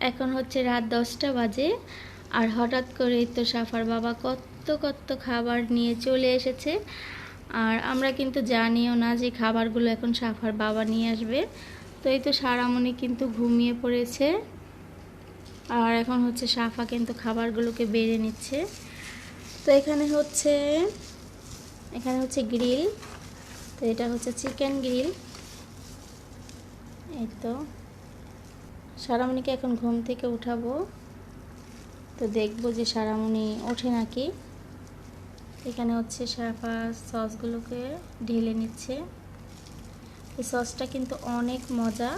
এখন হচ্ছে রাত দশটা বাজে, আর হঠাৎ করেই তো সাফার বাবা কত কত খাবার নিয়ে চলে এসেছে। আর আমরা কিন্তু জানিও না যে খাবারগুলো এখন সাফার বাবা নিয়ে আসবে। তো এই তো সারামণি কিন্তু ঘুমিয়ে পড়েছে। আর এখন হচ্ছে সাফা কিন্তু খাবারগুলোকে বেড়ে নিচ্ছে। তো এখানে হচ্ছে এখানে হচ্ছে গ্রিল। তো এটা হচ্ছে চিকেন গ্রিল। এই তো। সারামণিকে এখন ঘুম থেকে উঠাবো। তো দেখব যে সারামণি ওঠে নাকি। এখানে হচ্ছে সাফা সসগুলোকে ঢেলে নিচ্ছে। এই সসটা কিন্তু অনেক মজা।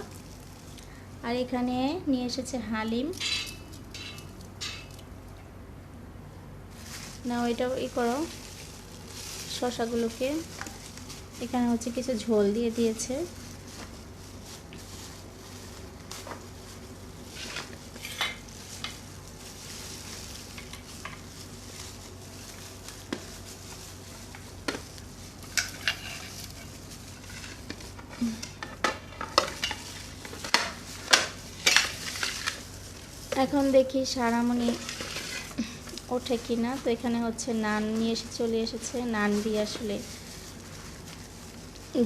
আর এখানে নিয়ে এসেছে হালিম। না ওইটাও ই করো শশাগুলোকে এখানে হচ্ছে কিছু ঝোল দিয়ে দিয়েছে। এখন দেখি সারামণি ওঠে কি না তো এখানে হচ্ছে নান নিয়ে এসে চলে এসেছে। নান দিয়ে আসলে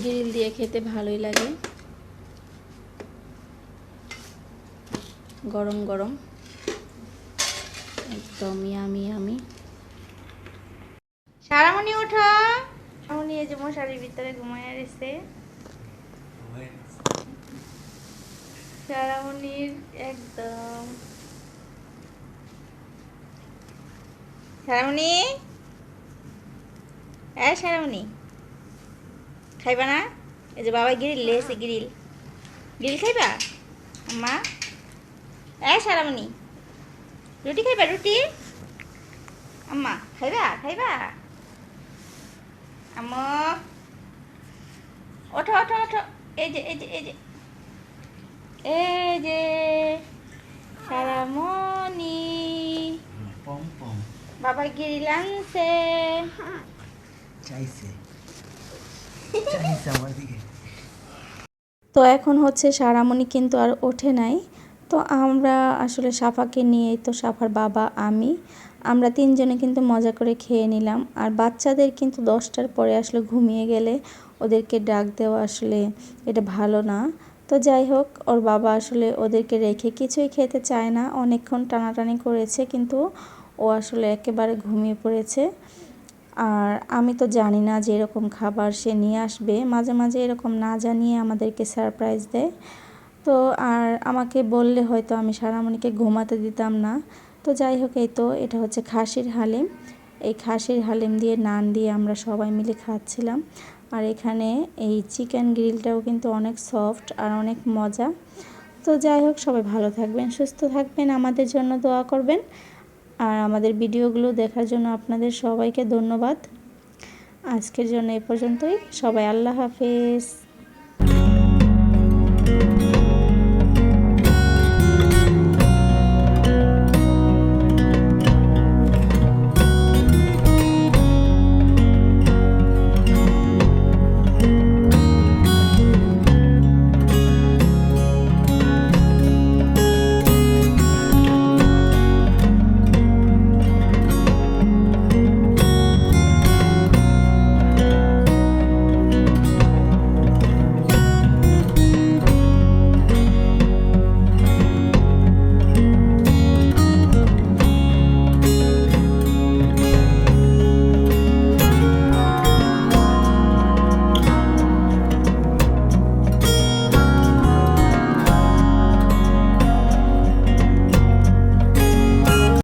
গ্রিল দিয়ে খেতে ভালোই লাগে। গরম গরম। একদম ইয়ামি ইয়ামি। সারামণি ওঠো। সারামণি এই যে মশারির ভিতরে ঘুমায় রয়েছে সারামণির একদম সারামণি? হ্যাঁ সারামণি। খাইবা না? এই যে বাবা গ্রিল লেছে গ্রিল গ্রিল খাইবা? মা হ্যাঁ সারামণি। রুটি খাইবা, রুটি? আম্মা, খাইবা খাইবা? আম্মা? ওঠো ওঠো ওঠো। এই যে এই যে এই যে। এই যে, সারামণি। বাবা গ্রিল আনছে চাইছে। চাইছে আমার দিকে। তো এখন হচ্ছে সারামণি কিন্তু আর ওঠে নাই। তো আমরা আসলে সাফাকে নিয়েই তো সাফার বাবা আমি। আমরা তিনজনে কিন্তু মজা করে খেয়ে নিলাম। আর বাচ্চাদের কিন্তু দশটার পরে আসলে ঘুমিয়ে গেলে ওদেরকে ডাক দেওয়া আসলে এটা ভালো না। তো যাই হোক ওর বাবা আসলে ওদেরকে রেখে কিছুই খেতে চায় না। অনেকক্ষণ টানাটানি করেছে কিন্তু ও আসলে একেবারে ঘুমিয়ে পড়েছে। আর আমি তো জানি না যে এরকম খাবার সে নিয়ে আসবে। মাঝে মাঝে এরকম না জানিয়ে আমাদেরকে সারপ্রাইজ দেয়। তো আর আমাকে বললে হয়তো আমি সারামণিকে ঘুমাতে দিতাম না। তো যাই হোক, এই তো এটা হচ্ছে খাসির হালিম। এই খাসির হালিম দিয়ে নান দিয়ে আমরা সবাই মিলে খাচ্ছিলাম। আর এখানে এই চিকেন গ্রিলটাও কিন্তু অনেক সফট আর অনেক মজা। তো যাই হোক, সবাই ভালো থাকবেন, সুস্থ থাকবেন। আমাদের জন্য দোয়া করবেন। আর আমাদের ভিডিওগুলো দেখার জন্য আপনাদের সবাইকে ধন্যবাদ। আজকের জন্য এ পর্যন্তই। সবাই আল্লাহ হাফেজ।